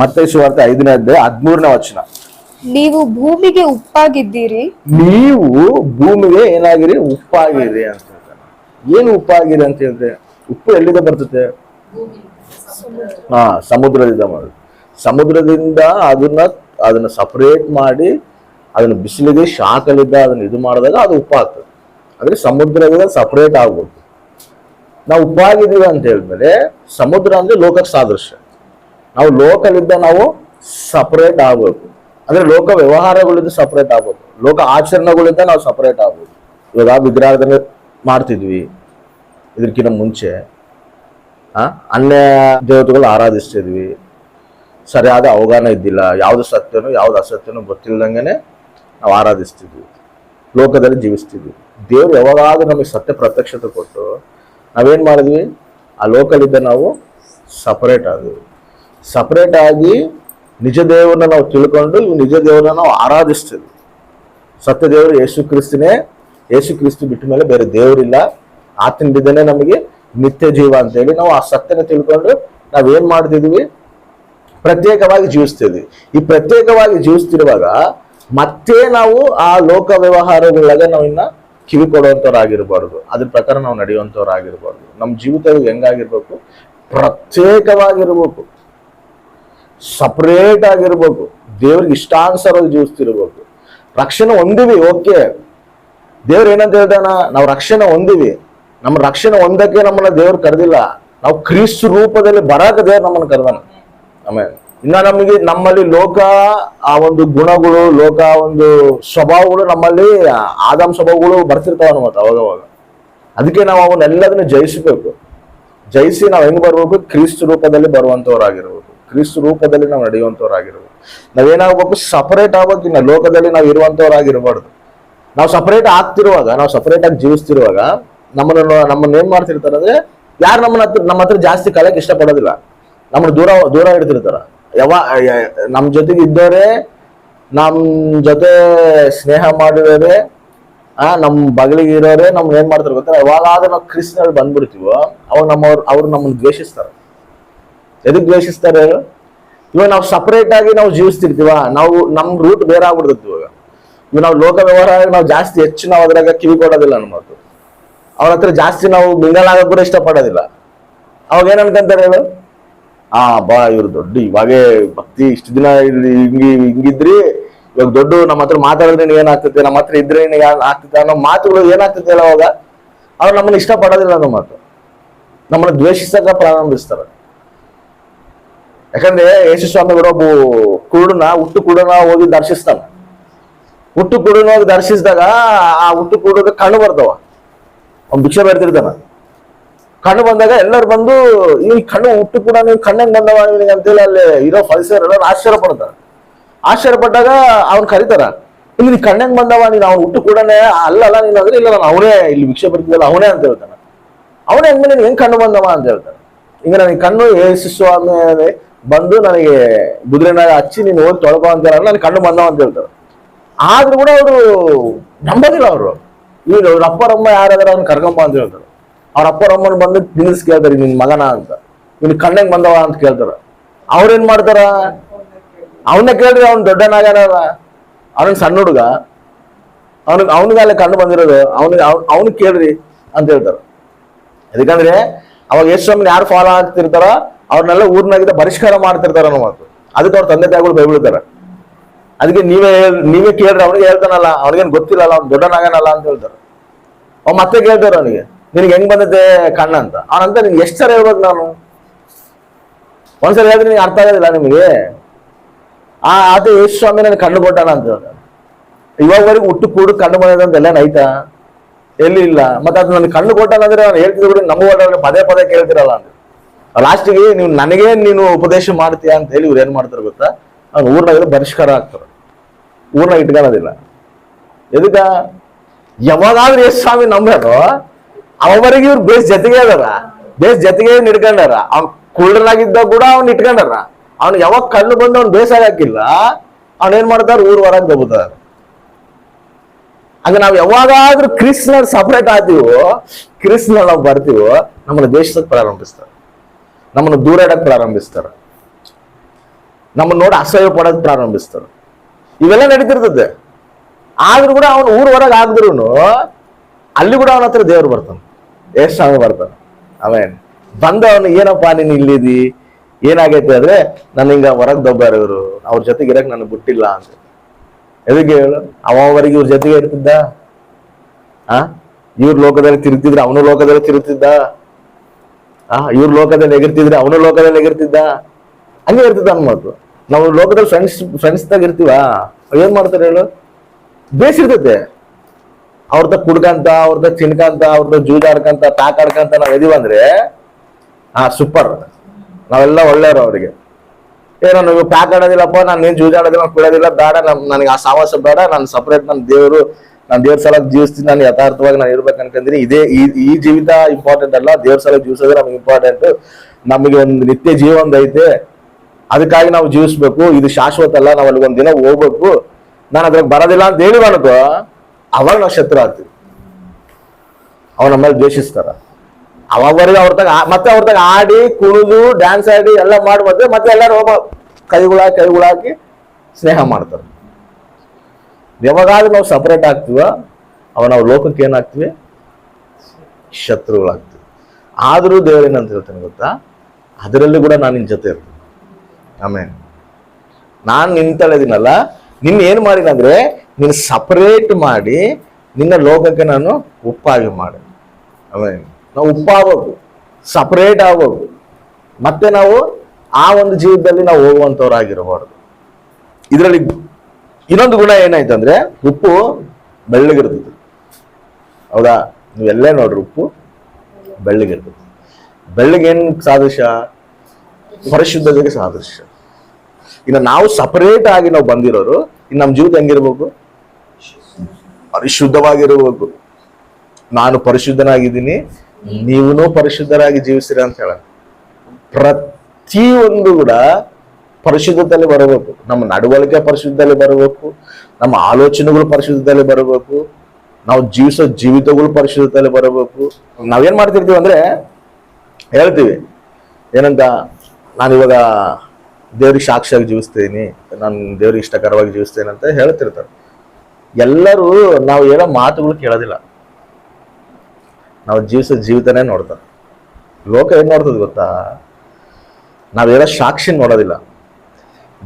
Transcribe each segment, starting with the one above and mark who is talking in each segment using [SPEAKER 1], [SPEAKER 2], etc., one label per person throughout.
[SPEAKER 1] ಮತ್ತೆ ಸುವಾರ್ತೆ ಐದನೇ ಅಧ್ಯಾಯ ಹದ್ಮೂರನೇ ವಚನ.
[SPEAKER 2] ನೀವು ಭೂಮಿಗೆ ಉಪ್ಪಾಗಿದ್ದೀರಿ.
[SPEAKER 1] ನೀವು ಭೂಮಿಗೆ ಏನಾಗಿರಿ? ಉಪ್ಪಾಗಿರಿ ಅಂತ ಏನು ಉಪ್ಪಾಗಿರಿ ಅಂತ ಹೇಳಿದ್ರೆ ಉಪ್ಪು ಎಲ್ಲಿಂದ ಬರ್ತದೆ? ಹಾ ಸಮುದ್ರದಿಂದ ಮಾಡುದು ಸಮುದ್ರದಿಂದ ಅದನ್ನ ಅದನ್ನ ಸಪರೇಟ್ ಮಾಡಿ ಅದನ್ನ ಬಿಸಿಲಿಗೆ ಶಾಖಲಿದ್ದ ಅದನ್ನ ಇದು ಮಾಡಿದಾಗ ಅದು ಉಪ್ಪಾಗ್ತದೆ. ಅಂದ್ರೆ ಸಮುದ್ರದಿಂದ ಸಪರೇಟ್ ಆಗ್ಬೋದು. ನಾವು ಉಪ್ಪಾಗಿದ್ದೀವಿ ಅಂತ ಹೇಳಿದ್ರೆ ಸಮುದ್ರ ಅಂದ್ರೆ ಲೋಕಕ್ಕೆ ಸಾದೃಶ್ಯ. ನಾವು ಲೋಕಲಿದ್ದ ನಾವು ಸಪರೇಟ್ ಆಗ್ಬೇಕು ಅಂದ್ರೆ ಲೋಕ ವ್ಯವಹಾರಗಳಿಂದ ಸಪರೇಟ್ ಆಗ್ಬೇಕು ಲೋಕ ಆಚರಣೆಗಳಿಂದ ನಾವು ಸಪರೇಟ್ ಆಗ್ಬೇಕು ಇವಾಗ ವಿಗ್ರಹದಲ್ಲಿ ಮಾಡ್ತಿದ್ವಿ. ಇದಕ್ಕಿಂತ ಮುಂಚೆ, ಆ, ಅನ್ಯ ದೇವತೆಗಳು ಆರಾಧಿಸ್ತಿದ್ವಿ. ಸರಿಯಾದ ಅವಗಾಹನ ಇದ್ದಿಲ್ಲ. ಯಾವ್ದು ಸತ್ಯನೋ, ಯಾವ್ದು ಅಸತ್ಯನೋ ಗೊತ್ತಿಲ್ಲದಂಗೆನೆ ನಾವು ಆರಾಧಿಸ್ತಿದ್ವಿ. ಲೋಕದಲ್ಲಿ ಜೀವಿಸ್ತಿದ್ವಿ. ದೇವ್ರು ಯಾವಾಗಾದ್ರೂ ನಮಗೆ ಸತ್ಯ ಪ್ರತ್ಯಕ್ಷತೆ ಕೊಟ್ಟು ನಾವೇನ್ ಮಾಡಿದ್ವಿ? ಆ ಲೋಕಲಿದ್ದ ನಾವು ಸಪರೇಟ್ ಆದ್ವಿ. ಸಪರೇಟ್ ಆಗಿ ನಿಜ ದೇವರನ್ನ ನಾವು ತಿಳ್ಕೊಂಡು ಈ ನಿಜ ದೇವರನ್ನ ನಾವು ಆರಾಧಿಸ್ತೇವೆ. ಸತ್ಯ ದೇವರು ಯೇಸು ಕ್ರಿಸ್ತನೇ, ಯೇಸು ಕ್ರಿಸ್ತು ಬಿಟ್ಟ ಮೇಲೆ ಬೇರೆ ದೇವರಿಲ್ಲ. ಆತನ ಆತನಿಂದನೇ ನಮಗೆ ನಿತ್ಯ ಜೀವ ಅಂತ ಹೇಳಿ ನಾವು ಆ ಸತ್ಯನ ತಿಳ್ಕೊಂಡು ನಾವೇನ್ ಮಾಡ್ತಿದ್ವಿ? ಪ್ರತ್ಯೇಕವಾಗಿ ಜೀವಿಸ್ತಿದ್ವಿ. ಈ ಪ್ರತ್ಯೇಕವಾಗಿ ಜೀವಿಸ್ತಿರುವಾಗ ಮತ್ತೆ ನಾವು ಆ ಲೋಕ ವ್ಯವಹಾರಗಳಾಗೆ ನಾವು ಇನ್ನ ಕಿವಿ ಕೊಡುವಂಥವ್ರಾಗಿರ್ಬಾರ್ದು ಅದ್ರ ಪ್ರಕಾರ ನಾವು ನಡೆಯುವಂಥವ್ರಾಗಿರ್ಬಾರ್ದು ನಮ್ಮ ಜೀವಿತ ಹೆಂಗಾಗಿರ್ಬೇಕು? ಪ್ರತ್ಯೇಕವಾಗಿರ್ಬೇಕು. ಸಪರೇಟ್ ಆಗಿರ್ಬೇಕು ದೇವ್ರಿಗೆ ಇಷ್ಟಾನುಸಾರವಾಗಿ ಜೀವಿಸ್ತಿರ್ಬೇಕು. ರಕ್ಷಣೆ ಹೊಂದಿವಿ, ಓಕೆ. ದೇವ್ರು ಏನಂತ ಹೇಳ್ತಾನ? ನಾವು ರಕ್ಷಣೆ ಹೊಂದಿವಿ. ನಮ್ಮ ರಕ್ಷಣೆ ಹೊಂದಕ್ಕೆ ನಮ್ಮನ್ನ ದೇವ್ರು ಕರೆದಿಲ್ಲ. ನಾವು ಕ್ರಿಸ್ತ ರೂಪದಲ್ಲಿ ಬರಾಕ ದೇವ್ರು ನಮ್ಮನ್ನ ಕರೆದಾನ. ಆಮೇಲೆ ಇನ್ನ ನಮಗೆ ನಮ್ಮಲ್ಲಿ ಲೋಕ, ಆ ಒಂದು ಗುಣಗಳು, ಲೋಕ ಒಂದು ಸ್ವಭಾವಗಳು ನಮ್ಮಲ್ಲಿ ಆದಾಮ್ ಸ್ವಭಾವಗಳು ಬರ್ತಿರ್ತಾವ ಮತ್ತೆ ಅವಾಗವಾಗ. ಅದಕ್ಕೆ ನಾವು ಅವನ್ನೆಲ್ಲದನ್ನ ಜಯಿಸಬೇಕು. ಜಯಿಸಿ ನಾವು ಹೆಂಗ್ ಬರ್ಬೇಕು? ಕ್ರಿಸ್ತ ರೂಪದಲ್ಲಿ ಬರುವಂತವ್ರಾಗಿರ್ಬೇಕು. ಕ್ರಿಸ್ತ ರೂಪದಲ್ಲಿ ನಾವು ನಡೆಯುವಂತವ್ರಾಗಿರ್ಬೇಕು ನಾವೇನಾಗಬೇಕು? ಸಪರೇಟ್ ಆಗ್ಬೇಕು. ಲೋಕದಲ್ಲಿ ನಾವು ಇರುವಂಥವ್ರಾಗಿರ್ಬಾರ್ದು. ನಾವು ಸಪರೇಟ್ ಆಗ್ತಿರುವಾಗ, ನಾವು ಸಪರೇಟ್ ಆಗಿ ಜೀವಿಸ್ತಿರುವಾಗ, ನಮ್ಮನ್ನ ನಮ್ಮನ್ನ ಏನ್ ಮಾಡ್ತಿರ್ತಾರೆ ಅಂದ್ರೆ, ಯಾರು ನಮ್ಮನ್ನ ಹತ್ರ, ನಮ್ಮ ಹತ್ರ ಜಾಸ್ತಿ ಕಲಿಯಕ್ಕೆ ಇಷ್ಟಪಡೋದಿಲ್ಲ. ನಮ್ಮನ್ನ ದೂರ ದೂರ ಇಡ್ತಿರ್ತಾರ. ಯಾವ ನಮ್ಮ ನಮ್ ಜೊತೆಗೆ ಇದ್ದವರೇ, ನಮ್ ಜೊತೆ ಸ್ನೇಹ ಮಾಡಿರೋರೆ, ಆ ನಮ್ಮ ಬಗಲಿಗೆ ಇರೋರೆ, ನಮ್ಮನ್ನ ಏನ್ ಮಾಡ್ತಾರೆ ಗೊತ್ತಾರೆ ಯಾವಾಗ ನಾವು ಕ್ರಿಸ್ತನಲ್ಲಿ ಬಂದ್ಬಿಡ್ತೀವೋ, ಅವಾಗ ನಮ್ಮವ್ರು, ಅವ್ರು ನಮ್ಮನ್ನ ದ್ವೇಷಿಸ್ತಾರೆ. ಎದಕ್ ದ್ವೇಷಿಸ್ತಾರೆ? ಇವಾಗ ನಾವು ಸಪ್ರೇಟ್ ಆಗಿ ನಾವು ಜೀವಿಸ್ತಿರ್ತೀವ ನಾವು ನಮ್ ರೂಟ್ ಬೇರೆ ಆಗ್ಬಿಡ್ತೈತಿ ಇವಾಗ. ಇವಾಗ ನಾವು ಲೋಕ ವ್ಯವಹಾರ ನಾವು ಜಾಸ್ತಿ ಹೆಚ್ಚು ನಾವು ಅದ್ರಾಗ ಕಿವಿ ಕೊಡೋದಿಲ್ಲ ನಮ್ಮ ಮಾತು ಅವ್ರ ಹತ್ರ ಜಾಸ್ತಿ ನಾವು ಮಿಂಗಲ್ ಆಗಕ್ ಕೂಡ ಇಷ್ಟಪಡೋದಿಲ್ಲ. ಅವಾಗ ಏನ್ ಅನ್ಕಂತಾರೆ ಹೇಳು? ಆ, ಬಾ, ಇವ್ರು ದೊಡ್ಡ ಇವಾಗೇ ಭಕ್ತಿ ಇಷ್ಟು ದಿನ ಹಿಂಗಿ, ಹಿಂಗಿದ್ರಿ, ಇವಾಗ ದೊಡ್ಡ ನಮ್ಮ ಹತ್ರ ಮಾತಾಡಿದ್ರೆ ನಿನಗ್ ಏನಾಗ್ತದೆ ನಮ್ಮ ಹತ್ರ ಇದ್ರೆ ಆಗ್ತದೆ ಅನ್ನೋ ಮಾತುಗಳು ಏನಾಗ್ತದೆ ಅಲ್ಲ ಅವಾಗ? ಅವ್ರು ನಮ್ಮನ್ನ ಇಷ್ಟಪಡೋದಿಲ್ಲ ಅನ್ನೋ ಮಾತು ನಮ್ಮನ್ನ ದ್ವೇಷಿಸಕ ಪ್ರಾರಂಭಿಸ್ತಾರೆ. ಯಾಕಂದ್ರೆ ಯೇಸು ಸ್ವಾಮಿಗಳು ಒಬ್ಬ ಕುರುಡನ ಹುಟ್ಟು ಕುರುಡನ ಹೋಗಿ ದರ್ಶಿಸ್ತಾನ. ಹುಟ್ಟು ಕುರುಡನ ಹೋಗಿ ದರ್ಶಿಸಿದಾಗ ಆ ಹುಟ್ಟು ಕುರುಡದ ಕಣ್ಣು ಬರ್ತಾವ ಅವ್ನು ಭಿಕ್ಷೆ ಬರ್ತಿರ್ತಾನ ಕಣ್ಣು ಬಂದಾಗ ಎಲ್ಲರೂ ಬಂದು, ಈ ಕಣ್ಣು ಹುಟ್ಟು ಕೂಡ ನೀವು ಕಣ್ಣಂಗ್ ಬಂದವ ನಿನಗೆ ಅಂತೇಳಿ ಅಲ್ಲಿ ಇರೋ ಫಲಿಸರ್ ಎಲ್ಲರೂ ಆಶ್ಚರ್ಯ ಪಡ್ತಾರೆ. ಆಶ್ಚರ್ಯ ಪಟ್ಟಾಗ ಅವ್ನು ಕರೀತಾರ, ಇಲ್ಲಿ ನೀ ಕಣ್ಣಂಗ್ ಬಂದವ, ನೀನು ಅವ್ನು ಹುಟ್ಟು ಕೂಡನೆ ಅಲ್ಲಲ್ಲ, ನೀನು ಅಂದ್ರೆ ಇಲ್ಲ ನಾನು ಅವನೇ ಇಲ್ಲಿ ಭಿಕ್ಷೆ ಬರ್ತಿದ್ದಲ್ಲ ಅವನೇ ಅಂತ ಹೇಳ್ತಾನೆ. ಅವನೇ ಹೆಂಗ್ ನೀನು ಹೆಂಗ್ ಕಣ್ಣು ಬಂದವ ಅಂತ ಹೇಳ್ತಾನೆ. ಈಗ ನನಗೆ ಕಣ್ಣು ಯೇಸು ಸ್ವಾಮಿ ಬಂದು ನನಗೆ ಕುದುರೆನಾಗ ಹಚ್ಚಿ ನೀನು ಹೋಗಿ ತೊಳ್ಕೊ ಅಂತ ಹೇಳಲ್ಲ ನನಗೆ ಕಣ್ಣು ಬಂದವ ಅಂತ ಹೇಳ್ತಾರೆ. ಆದ್ರೂ ಕೂಡ ಅವರು ನಂಬೋದಿಲ್ಲ ಅವರು. ಇವ್ರು ಅವ್ರ ಅಪ್ಪರಮ್ಮ ಯಾರಾದ್ರೆ ಅವ್ನು ಕರ್ಕೊಂಬ ಅಂತ ಹೇಳ್ತಾರೆ. ಅವ್ರ ಅಪ್ಪರಮ್ಮನ ಬಂದು ನಿಲ್ಲಿಸ್ ಕೇಳ್ತಾರೆ ನಿನ್ ಮಗನ ಅಂತ. ನಿನ್ ಕಣ್ಣಂಗ್ ಬಂದವ ಅಂತ ಕೇಳ್ತಾರೆ. ಅವ್ರೇನ್ ಮಾಡ್ತಾರ? ಅವನ್ನ ಕೇಳ್ರಿ ಅವ್ನ್ ದೊಡ್ಡನಾಗ್ಯಾನಲ್ಲ ಅವನ ಸಣ್ಣ ಹುಡುಗ. ಅವನಿಗೆ ಅವನಿಗೆ ಅಲ್ಲಿ ಕಣ್ಣು ಬಂದಿರೋದು. ಅವನಿಗೆ ಅವ್ನು ಕೇಳ್ರಿ ಅಂತ ಹೇಳ್ತಾರೆ. ಯಾಕಂದ್ರೆ ಅವಾಗ ಯೇಸು ಸ್ವಾಮಿನ ಯಾರು ಫಾಲೋ ಆಗ್ತಿರ್ತಾರ ಅವ್ರನ್ನೆಲ್ಲ ಊರ್ನಾಗಿದ್ದ ಪರಿಷ್ಕಾರ ಮಾಡ್ತಿರ್ತಾರ ಅನ್ನೋ ಮಾತು. ಅದಕ್ಕೆ ಅವ್ರ ತಂದೆ ತಾಯಿಗಳು ಬೈಬಿಡ್ತಾರ ಅದಕ್ಕೆ ನೀವೇ ನೀವೇ ಕೇಳ್ರಿ, ಅವನಿಗೆ ಹೇಳ್ತಾನಲ್ಲ, ಅವ್ನಿಗೇನು ಗೊತ್ತಿಲ್ಲಲ್ಲ, ಅವ್ನು ದೊಡ್ಡನಾಗನಲ್ಲ ಅಂತ ಹೇಳ್ತಾರೆ. ಅವ್ ಮತ್ತೆ ಕೇಳ್ತಾರ ಅವನಿಗೆ, ನಿನಗೆ ಹೆಂಗ್ ಬಂದೈತೆ ಕಣ್ಣ ಅಂತ. ಅವನಂತ ನಿನ್ಗೆ ಎಷ್ಟು ಸರಿ ಹೇಳ್ಬೇಕು ನಾನು? ಒಂದ್ಸರಿ ಹೇಳಿದ್ರೆ ನಿನಗೆ ಅರ್ಥ ಆಗೋದಿಲ್ಲ ನಿಮಗೆ? ಆ, ಆತ ಯೇಸು ಸ್ವಾಮಿ ನನಗೆ ಕಣ್ಣು ಕೊಟ್ಟಾನ ಅಂತ ಹೇಳ್ತಾರೆ ಇವಾಗವರೆಗೂ ಹುಟ್ಟು ಕೂಡು ಕಣ್ಣು ಬಂದದ ಅಂತ ಎಲ್ಲ ನೈತಾ? ಎಲ್ಲಿ ಇಲ್ಲ ಮತ್ತೆ ಅದು ನನ್ನ ಕಣ್ಣು ಕೊಟ್ಟಾನಂದ್ರೆ ನಾನು ಹೇಳ್ತಿದ್ರು ಕೂಡ ನಮ್ಮ ಪದೇ ಪದೇ ಕೇಳ್ತಿರಲ್ಲ ಲಾಸ್ಟಿಗೆ ನೀವು ನನಗೆ ನೀನು ಉಪದೇಶ ಮಾಡ್ತೀಯ ಅಂತ ಹೇಳಿ ಇವ್ರು ಏನ್ ಮಾಡ್ತಾರೆ ಗೊತ್ತಾ? ಅವ್ನು ಊರ್ನಾಗಿದ್ರೆ ಬಹಿಷ್ಕಾರ ಆಗ್ತಾರೆ. ಊರ್ನಾಗ ಇಟ್ಕೊಳ್ಳೋದಿಲ್ಲ. ಎದಕ್ಕ? ಯಾವಾಗಾದ್ರೂ ಎಷ್ಟು ಸ್ವಾಮಿ ನಂಬ್ಯಾರೋ? ಅವರಿಗೆ ಇವ್ರು ಬೇಸ್ ಜೊತೆಗೆ ಅದಾರ. ಬೇಸ್ ಜೊತೆಗೆ ಇಟ್ಕೊಂಡಾರ ಅವ್ನ್ ಕುಳ್ಳರಾಗಿದ್ದ ಕೂಡ ಅವ್ನ್ ಇಟ್ಕೊಂಡಾರ. ಅವ್ನು ಯಾವಾಗ ಕಣ್ಣು ಬಂದು ಅವ್ನು ಬೇಸಾಗಿಲ್ಲ ಅವ್ನ ಏನ್ ಮಾಡ್ತಾರ? ಊರ್ ಹೊರಗೆ ದಬ್ಬುತ್ತಾರ ಹಂಗ ನಾವು ಯಾವಾಗಾದ್ರೂ ಕ್ರಿಸ್ನರ್ ಸಪರೇಟ್ ಆಗ್ತೀವೋ ಕ್ರಿಸ್ನ ನಾವು ಬರ್ತೀವೋ, ನಮ್ಮನ್ನ ದೇಶಕ್ಕೆ ಪ್ರಾರಂಭಿಸ್ತಾರೆ. ನಮ್ಮನ್ನು ದೂರ ಇಡಕ್ ಪ್ರಾರಂಭಿಸ್ತಾರೆ. ನಮ್ಮನ್ನು ನೋಡಿ ಅಸಹ್ಯ ಪಡೋದು ಪ್ರಾರಂಭಿಸ್ತಾರೆ. ಇವೆಲ್ಲ ನಡೀತಿರ್ತದೆ. ಆದ್ರೂ ಕೂಡ ಅವನು ಊರ್ ಹೊರಗೆ ಆದ್ರೂ ಅಲ್ಲಿ ಕೂಡ ಅವನ ಹತ್ರ ದೇವ್ರು ಬರ್ತಾನೆ. ಎಷ್ಟು ಸ್ವಾಮಿ ಬರ್ತಾನೆ. ಅವೇನ್ ಬಂದ ಅವನು ನೀನ್ ಇಲ್ಲಿದಿ ಏನಾಗೈತೆ? ಅಂದ್ರೆ ನನ್ನ ಹಿಂಗ ಹೊರಗೆ ದೊಬ್ಬಾರ ಇವರು ಅವ್ರ ಜೊತೆಗೆ ಇರಕ್ಕೆ ನನಗೆ ಬಿಟ್ಟಿಲ್ಲ ಅಂತ. ಎದಕ್ಕೆ ಹೇಳು? ಅವರಿಗೆ ಇವ್ರ ಜೊತೆಗೆ ಇರ್ತಿದ್ದ? ಆ? ಇವ್ರ ಲೋಕದಲ್ಲಿ ತಿರುತ್ತಿದ್ರೆ ಅವನು ಲೋಕದಲ್ಲಿ ತಿರುತ್ತಿದ್ದ ಆ? ಇವ್ರ ಲೋಕದಲ್ಲಿ ಎಗಿರ್ತಿದ್ರೆ ಅವನು ಲೋಕದಲ್ಲಿ ಎಗಿರ್ತಿದ್ದ ಹಂಗೆ ಇರ್ತಿದ್ದ ಅನ್ಮಾತು ನಾವು ಲೋಕದಲ್ಲಿ ಫ್ರೆಂಡ್ಸ್ ಫ್ರೆಂಡ್ಸ್ ತಾಗ ಇರ್ತೀವ? ಏನ್ ಮಾಡ್ತಾರೆ ಹೇಳು? ಬೇಸಿರ್ತೈತೆ. ಅವ್ರದ ಕುಡ್ಕಂತ, ಅವ್ರದ ತಿನ್ಕಂತ, ಅವ್ರದ ಜೂಜಾಡ್ಕಂತ, ತಾಕಾಡ್ಕಂತ ನಾವ್ ಎದಿವಂದ್ರೆ ಹಾ ಸೂಪರ್ ನಾವೆಲ್ಲ ಒಳ್ಳೆಯವರು ಅವರಿಗೆ. ಏನೋ ನೀವು ಪ್ಯಾಕ್ ಆಡೋದಿಲ್ಲಪ್ಪ, ನಾನು ನೀನು ಜೂಜಾಡೋದಿಲ್ಲ ಬಿಡೋದಿಲ್ಲ ಬೇಡ, ನಮ್ ನನಗೆ ಆ ಸಾವಾಸ ಬೇಡ, ನಾನು ಸಪ್ರೇಟ್ ನನ್ನ ದೇವರು, ನಾನು ದೇವ್ರ ಸಲ ಜೀವಿಸ್ತೀನಿ, ನಾನು ಯಥಾರ್ಥವಾಗಿ ನಾನು ಇರ್ಬೇಕು ಅನ್ಕಂದ್ರೆ ಇದೇ ಈ ಜೀವಿತ ಇಂಪಾರ್ಟೆಂಟ್ ಅಲ್ಲ, ದೇವ್ರ ಸಲ ಜೀವಿಸೋದು ನಮ್ಗೆ ಇಂಪಾರ್ಟೆಂಟ್ ನಮಗೆ ಒಂದು ನಿತ್ಯ ಜೀವ ಒಂದು ಐತೆ. ಅದಕ್ಕಾಗಿ ನಾವು ಜೀವಿಸ್ಬೇಕು, ಇದು ಶಾಶ್ವತ ಅಲ್ಲ, ನಾವು ಅಲ್ಲಿಗೆ ದಿನ ಹೋಗ್ಬೇಕು. ನಾನು ಅದ್ರಾಗ ಬರೋದಿಲ್ಲ ಅಂತ ಹೇಳಿ ಅವಾಗ ನಾವು ಶತ್ರು ಆಗ್ತೀವಿ. ಅವ್ನ ನಮ್ಮಲ್ಲಿ ದ್ವೇಷಿಸ್ತಾರ. ಅವಾಗವರೆಗೆ ಅವ್ರ ತಗ ಮತ್ತೆ ಅವ್ರ ತಗ ಆಡಿ, ಕುಣಿದು ಡ್ಯಾನ್ಸ್ ಆಡಿ ಎಲ್ಲ ಮಾಡಿ ಮತ್ತೆ ಎಲ್ಲರೂ ಒಬ್ಬ ಕೈಗುಳಾಕಿ ಕೈಗಳಾಕಿ ಸ್ನೇಹ ಮಾಡ್ತಾರೆ. ಯಾವಾಗಾದ್ರೂ ನಾವು ಸಪ್ರೇಟ್ ಆಗ್ತೀವ, ಅವ ನಾವು ಲೋಕಕ್ಕೆ ಏನಾಗ್ತೀವಿ ಶತ್ರುಗಳಾಗ್ತೀವಿ. ಆದರೂ ದೇವರೇನಂತ ಹೇಳ್ತೇನೆ ಗೊತ್ತಾ? ಅದರಲ್ಲಿ ಕೂಡ ನಾನು ನಿನ್ನ ಜೊತೆ ಇರ್ತೀನಿ. ಆಮೇಲೆ ನಾನು ನಿಂತಳಿದಿನಲ್ಲ ನಿನ್ನ ಏನು ಮಾಡಿನಂದ್ರೆ ನೀನು ಸಪರೇಟ್ ಮಾಡಿ ನಿನ್ನ ಲೋಕಕ್ಕೆ ನಾನು ಉಪ್ಪಾಗಿ ಮಾಡಿ. ಆಮೇಲೆ ನಾವು ಉಪ್ಪಾಗಬೇಕು ಸಪರೇಟ್ ಆಗೋದು. ಮತ್ತೆ ನಾವು ಆ ಒಂದು ಜೀವದಲ್ಲಿ ನಾವು ಹೋಗುವಂಥವ್ರಾಗಿರಬಾರ್ದು. ಇದರಲ್ಲಿ ಇನ್ನೊಂದು ಗುಣ ಏನಾಯ್ತಂದ್ರೆ ಉಪ್ಪು ಬೆಳ್ಳಗಿರ್ತದೆ ಹೌದಾ? ನೀವೆಲ್ಲೇ ನೋಡ್ರಿ ಉಪ್ಪು ಬೆಳ್ಳಗಿರ್ತದೆ ಬೆಳ್ಳಗೇನು ಸಾದೃಶ್ಯ? ಪರಿಶುದ್ಧತೆಗೆ ಸಾದೃಶ್ಯ. ಇನ್ನು ನಾವು ಸಪರೇಟ್ ಆಗಿ ನಾವು ಬಂದಿರೋರು, ಇನ್ನು ನಮ್ಮ ಜೀವಿತ ಹೆಂಗಿರ್ಬೇಕು? ಪರಿಶುದ್ಧವಾಗಿರ್ಬೇಕು. ನಾನು ಪರಿಶುದ್ಧನಾಗಿದ್ದೀನಿ ನೀವುನು ಪರಿಶುದ್ಧರಾಗಿ ಜೀವಿಸಿರ ಅಂತ ಹೇಳ. ಪ್ರತಿಯೊಂದು ಕೂಡ ಪರಿಶುದ್ಧದಲ್ಲಿ ಬರಬೇಕು. ನಮ್ಮ ನಡವಳಿಕೆ ಪರಿಶುದ್ಧದಲ್ಲಿ ಬರಬೇಕು. ನಮ್ಮ ಆಲೋಚನೆಗಳು ಪರಿಶುದ್ಧದಲ್ಲಿ ಬರಬೇಕು. ನಾವು ಜೀವಿಸೋ ಜೀವಿತಗಳು ಪರಿಶುದ್ಧದಲ್ಲಿ ಬರಬೇಕು. ನಾವೇನ್ ಮಾಡ್ತಿರ್ತೀವಿ ಅಂದ್ರೆ ಹೇಳ್ತೀವಿ. ಏನಂತ ನಾನು ಇವಾಗ ದೇವ್ರಿಗೆ ಸಾಕ್ಷಿಯಾಗಿ ಜೀವಿಸ್ತೀನಿ, ನಾನು ದೇವ್ರಿಗೆ ಇಷ್ಟಕರವಾಗಿ ಜೀವಿಸ್ತೇನೆ ಅಂತ ಹೇಳ್ತಿರ್ತಾರೆ. ಎಲ್ಲರೂ ನಾವು ಹೇಳೋ ಮಾತುಗಳು ಕೇಳೋದಿಲ್ಲ. ನಾವು ಜೀವಿಸೋ ಜೀವಿತನೇ ನೋಡ್ತಾರೆ. ಲೋಕ ಏನು ನೋಡ್ತದೆ ಗೊತ್ತಾ? ನಾವ್ ಹೇಳೋ ಸಾಕ್ಷಿ ನೋಡೋದಿಲ್ಲ.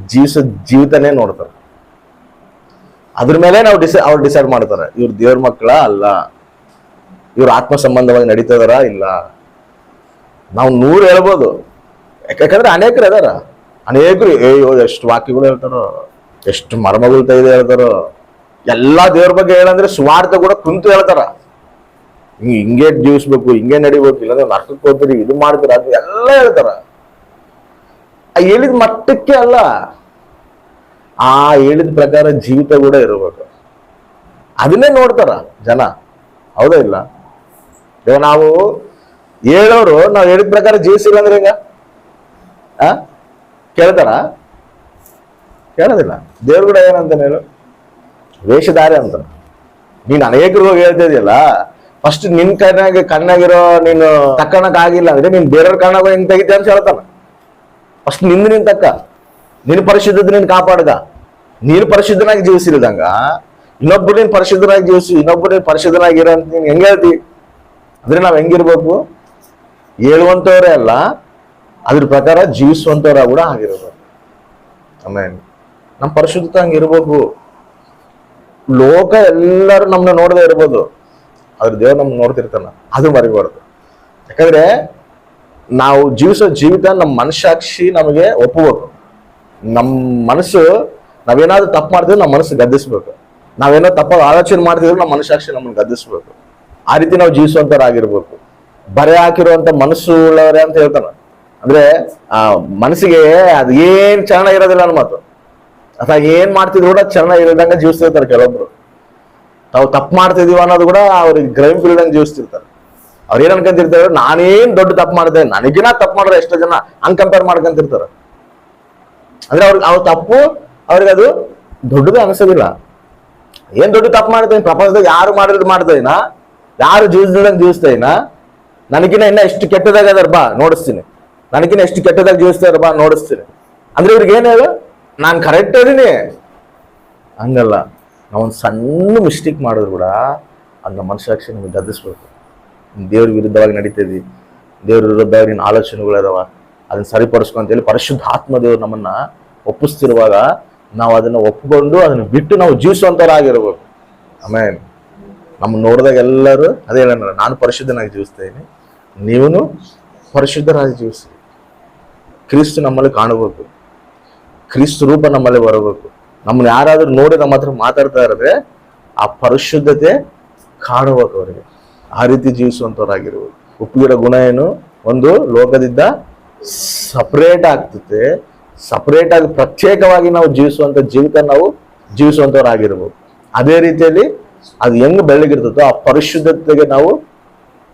[SPEAKER 1] ಜೀವಿಸೋ ಜೀವಿತನೇ ನೋಡ್ತಾರೆ. ಅದ್ರ ಮೇಲೆ ನಾವು ಡಿಸೈ, ಅವ್ರು ಡಿಸೈಡ್ ಮಾಡ್ತಾರೆ, ಇವ್ರು ದೇವ್ರ ಮಕ್ಕಳ ಅಲ್ಲ? ಇವ್ರು ಆತ್ಮ ಸಂಬಂಧವಾಗಿ ನಡೀತದಾರ ಇಲ್ಲ? ನಾವು ನೂರು ಹೇಳ್ಬೋದು. ಯಾಕಂದ್ರೆ ಅನೇಕರು ಅದಾರ ಅನೇಕರು, ಅಯ್ಯೋ, ಎಷ್ಟು ವಾಕ್ಯಗಳು ಹೇಳ್ತಾರೋ, ಎಷ್ಟು ಮರ್ಮಗಳು ತೆಗೆದು ಹೇಳ್ತಾರೋ. ಎಲ್ಲಾ ದೇವ್ರ ಬಗ್ಗೆ ಹೇಳಂದ್ರೆ ಸ್ವಾರ್ಥ ಕೂಡ ಕುಂತು ಹೇಳ್ತಾರ. ಹಿಂಗ್ ಹಿಂಗೆ ಜೀವಿಸ್ಬೇಕು, ಹಿಂಗೆ ನಡಿಬೇಕು, ಇಲ್ಲಾಂದ್ರೆ ನರ್ಕಕ್ಕೆ ಹೋಗ್ತೀರಿ ಇದು ಮಾಡ್ತೀರ ಅದು ಎಲ್ಲ ಹೇಳ್ತಾರ. ಆ ಹೇಳಿದ ಮಟ್ಟಕ್ಕೆ ಅಲ್ಲ, ಆ ಹೇಳಿದ ಪ್ರಕಾರ ಜೀವಿತ ಕೂಡ ಇರಬೇಕು. ಅದನ್ನೇ ನೋಡ್ತಾರ ಜನ. ಹೌದಾ ಇಲ್ಲ? ಇವಾಗ ನಾವು ಹೇಳೋರು, ನಾವು ಹೇಳಿದ ಪ್ರಕಾರ ಜೀವಿಸಿಲ್ಲ ಅಂದ್ರೆ ಹೆಂಗ? ಆ? ಕೇಳ್ತಾರ? ಕೇಳೋದಿಲ್ಲ. ದೇವ್ರು ಕೂಡ ಏನಂತಾನೆ ಹೇಳು? ವೇಷಧಾರೆ ಅಂತ ನೀನು ಅನೇಕರು ಹೋಗಿ ಹೇಳ್ತಾ ಇದೆಯಲ್ಲ? ಫಸ್ಟ್ ನಿನ್ ಕಣ್ಣಾಗ, ಕಣ್ಣಾಗಿರೋ ನೀನು ತಕ್ಕಣಕ್ ಆಗಿಲ್ಲ ಅಂದ್ರೆ ನೀನ್ ಬೇರೆಯವ್ರ ಕಣ್ಣಾಗ ಹೆಂಗ್ ತೆಗಿತೀಯ ಅಂತ ಹೇಳ್ತಾನ. ಫಸ್ಟ್ನಿಂದ ನಿನ್ ತಕ್ಕ. ನಿನ್ ಪರಿಶುದ್ಧತೆ ನೀನ್ ಕಾಪಾಡ್ದ ನೀನು ಪರಿಶುದ್ಧನಾಗಿ ಜೀವಿಸಿಲ್ದಂಗ, ಇನ್ನೊಬ್ರು ನೀನ್ ಪರಿಶುದ್ಧನಾಗಿ ಜೀವಿಸಿ, ಇನ್ನೊಬ್ರು ನೀನ್ ಪರಿಶುದ್ಧನಾಗಿರೋ ಅಂತ ನೀನ್ ಹೆಂಗ್ ಹೇಳ್ತಿ? ಅಂದ್ರೆ ನಾವ್ ಹೆಂಗಿರ್ಬೇಕು? ಹೇಳುವಂತವ್ರೇ ಅಲ್ಲ, ಅದ್ರ ಪ್ರಕಾರ ಜೀವಿಸುವಂತವ್ರ ಕೂಡ ಆಗಿರ್ಬೇಕು ಆಮೇಲೆ ನಮ್ ಪರಿಶುದ್ಧತೆ ಹಂಗಿರ್ಬೇಕು ಲೋಕ ಎಲ್ಲರೂ ನಮ್ನ ನೋಡದೆ ಇರ್ಬೋದು. ಆದ್ರೆ ದೇವ್ರು ನಮ್ಗೆ ನೋಡ್ತಿರ್ತಾನ. ಅದು ಮರಿಬಾರ್ದು. ಯಾಕಂದ್ರೆ ನಾವು ಜೀವಿಸೋ ಜೀವಿತ ನಮ್ಮ ಮನಸ್ಸಾಕ್ಷಿ ನಮಗೆ ಒಪ್ಪಬೇಕು. ನಮ್ಮ ಮನಸ್ಸು ನಾವೇನಾದ್ರೂ ತಪ್ಪು ಮಾಡ್ತಿದ್ರೆ ನಮ್ಮ ಮನಸ್ಸು ಗದ್ದಿಸ್ಬೇಕು. ನಾವೇನೋ ತಪ್ಪಾಗಿ ಆಲೋಚನೆ ಮಾಡ್ತಿದ್ರೆ ನಮ್ಮ ಮನಸ್ಸಾಕ್ಷಿ ನಮ್ಮನ್ನು ಗದ್ದಿಸ್ಬೇಕು. ಆ ರೀತಿ ನಾವು ಜೀವಿಸುವಂತರಾಗಿರ್ಬೇಕು ಬರೆ ಹಾಕಿರುವಂತ ಮನಸ್ಸು ಉಳ್ಳವರೇ ಅಂತ ಹೇಳ್ತಾನ. ಅಂದ್ರೆ, ಆ, ಮನಸ್ಸಿಗೆ ಅದು ಏನ್ ಚರಣ ಇರೋದಿಲ್ಲ ಅನ್ನೋ ಮಾತು. ಅಥವಾ ಏನ್ ಮಾಡ್ತಿದ್ರು ಕೂಡ ಚರಣ ಇರದಂಗ ಜೀವಿಸ್ತಿರ್ತಾರೆ ಕೆಲವೊಬ್ರು. ತಾವು ತಪ್ಪು ಮಾಡ್ತಿದೀವ ಅನ್ನೋದು ಕೂಡ ಅವ್ರಿಗೆ ಗ್ರೈಮ್ ಬೀಳ್ದಂಗೆ ಜೀವಿಸ್ತಿರ್ತಾರೆ ಅವ್ರು ಏನ್ ಅನ್ಕೊಂತಿರ್ತಾರೆ? ನಾನೇನ್ ದೊಡ್ಡ ತಪ್ಪು ಮಾಡಿದೆ, ನನಗಿನ ತಪ್ಪು ಮಾಡಿದ್ರೆ ಎಷ್ಟೋ ಜನ ಹಂಗ್ ಕಂಪೇರ್ ಮಾಡ್ಕೊಂತಿರ್ತಾರೆ. ಅಂದ್ರೆ ಅವ್ರಿಗೆ ಅವ್ರ ತಪ್ಪು, ಅವ್ರಿಗೆ ಅದು ದೊಡ್ಡದು ಅನಿಸೋದಿಲ್ಲ. ಏನ್ ದೊಡ್ಡ ತಪ್ಪು ಮಾಡ್ತೇನೆ ಪ್ರಪಂಚದಾಗ ಯಾರು ಮಾಡಿರೋದು ಮಾಡ್ತೇನ ಯಾರು ಜೀವಿಸ್ದಂಗೆ ಜೀವಿಸ್ತೇನ ನನಗಿನ ಇನ್ನ ಎಷ್ಟು ಕೆಟ್ಟದಾಗ ಅದರ ಬಾ, ನೋಡಿಸ್ತೀನಿ. ನನಗಿನ ಎಷ್ಟು ಕೆಟ್ಟದಾಗ ಜೀವಿಸ್ತಾರ ಬಾ, ನೋಡಿಸ್ತೀನಿ. ಅಂದ್ರೆ ಇವ್ರಿಗೆ ಏನು ಹೇಳು? ನಾನು ಕರೆಕ್ಟ್ ಅದೀನಿ. ಹಂಗಲ್ಲ. ನಾವೊಂದು ಸಣ್ಣ ಮಿಸ್ಟೇಕ್ ಮಾಡಿದ್ರು ಕೂಡ ಅದನ್ನ ಮನಸ್ಸಾಕ್ಷಿ ನಮಗೆ ಗದ್ದಿಸ್ಬೇಕು. ದೇವ್ರ ವಿರುದ್ಧವಾಗಿ ನಡೀತಿದ್ವಿ ದೇವ್ರ ವಿರುದ್ಧವಾಗಿ ನಿನ್ನ ಆಲೋಚನೆಗಳು ಅದಾವ ಅದನ್ನ ಸರಿಪಡಿಸ್ಕೊ ಅಂತೇಳಿ ಪರಿಶುದ್ಧ ಆತ್ಮ ದೇವ್ರು ನಮ್ಮನ್ನ ಒಪ್ಪಿಸ್ತಿರುವಾಗ ನಾವು ಅದನ್ನು ಒಪ್ಪಿಕೊಂಡು ಅದನ್ನು ಬಿಟ್ಟು ನಾವು ಜೀವಿಸುವಂಥವರಾಗಿರ್ಬೇಕು ಆಮೇಲೆ ನಮ್ಮ ನೋಡಿದಾಗ ಎಲ್ಲರೂ ಅದೇ ಹೇಳೋಣ ನಾನು ಪರಿಶುದ್ಧನಾಗಿ ಜೀವಿಸ್ತಾ ಇದ್ದೀನಿ ನೀವನು ಪರಿಶುದ್ಧರಾಗಿ ಜೀವಿಸಿ ಕ್ರಿಸ್ತು ನಮ್ಮಲ್ಲಿ ಕಾಣಬೇಕು. ಕ್ರಿಸ್ತು ರೂಪ ನಮ್ಮಲ್ಲಿ ಬರಬೇಕು. ನಮ್ಮನ್ನ ಯಾರಾದ್ರೂ ನೋಡಿ ನಮ್ಮ ಹತ್ರ ಮಾತಾಡ್ತಾ ಇರೋದ್ರೆ ಆ ಪರಿಶುದ್ಧತೆ ಕಾಣಬೇಕು ಅವರಿಗೆ ಆ ರೀತಿ ಜೀವಿಸುವಂಥವ್ರಾಗಿರ್ಬೋದು ಉಪ್ಪಿಗಿರೋ ಗುಣ ಏನು? ಒಂದು, ಲೋಕದಿಂದ ಸಪ್ರೇಟ್ ಆಗ್ತದೆ. ಸಪರೇಟ್ ಆಗಿ ಪ್ರತ್ಯೇಕವಾಗಿ ನಾವು ಜೀವಿಸುವಂತ ಜೀವಿತ ನಾವು ಜೀವಿಸುವಂಥವ್ರಾಗಿರ್ಬೋದು ಅದೇ ರೀತಿಯಲ್ಲಿ ಅದು ಹೆಂಗ್ ಬೆಳಗಿರ್ತದೋ ಆ ಪರಿಶುದ್ಧತೆಗೆ ನಾವು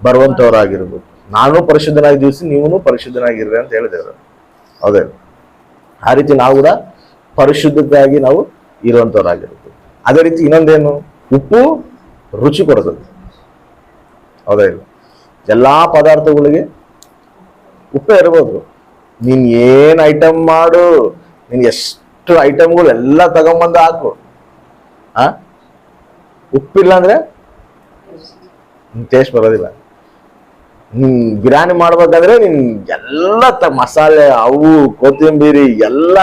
[SPEAKER 1] ಬರುವಂತವರಾಗಿರ್ಬೇಕು ನಾನು ಪರಿಶುದ್ಧನಾಗಿ ಜೀವಿಸಿ, ನೀವು ಪರಿಶುದ್ಧನಾಗಿರ್ರಿ ಅಂತ ಹೇಳಿದೆ ಹೌದೇ ಆ ರೀತಿ ನಾವು ಕೂಡ ಪರಿಶುದ್ಧತೆಯಾಗಿ ನಾವು ಇರುವಂಥವರಾಗಿರುತ್ತೆ ಅದೇ ರೀತಿ ಇನ್ನೊಂದೇನು? ಉಪ್ಪು ರುಚಿ ಕೊಡ್ತದೆ ಹೌದಾ ಇಲ್ಲ? ಎಲ್ಲ ಪದಾರ್ಥಗಳಿಗೆ ಉಪ್ಪೇ ಇರ್ಬೋದು. ನೀನ್ ಏನ್ ಐಟಮ್ ಮಾಡು, ನೀನ್ ಎಷ್ಟು ಐಟಮ್ಗಳು ಎಲ್ಲ ತಗೊಂಬಂದು ಹಾಕು. ಆ? ಉಪ್ಪಿಲ್ಲ ಅಂದ್ರೆ ಟೇಸ್ಟ್ ಬರೋದಿಲ್ಲ. ನೀನು ಬಿರಿಯಾನಿ ಮಾಡ್ಬೇಕಾದ್ರೆ ನೀನು ಎಲ್ಲ ತ ಮಸಾಲೆ, ಅವು, ಕೊತ್ತಂಬರಿ, ಎಲ್ಲ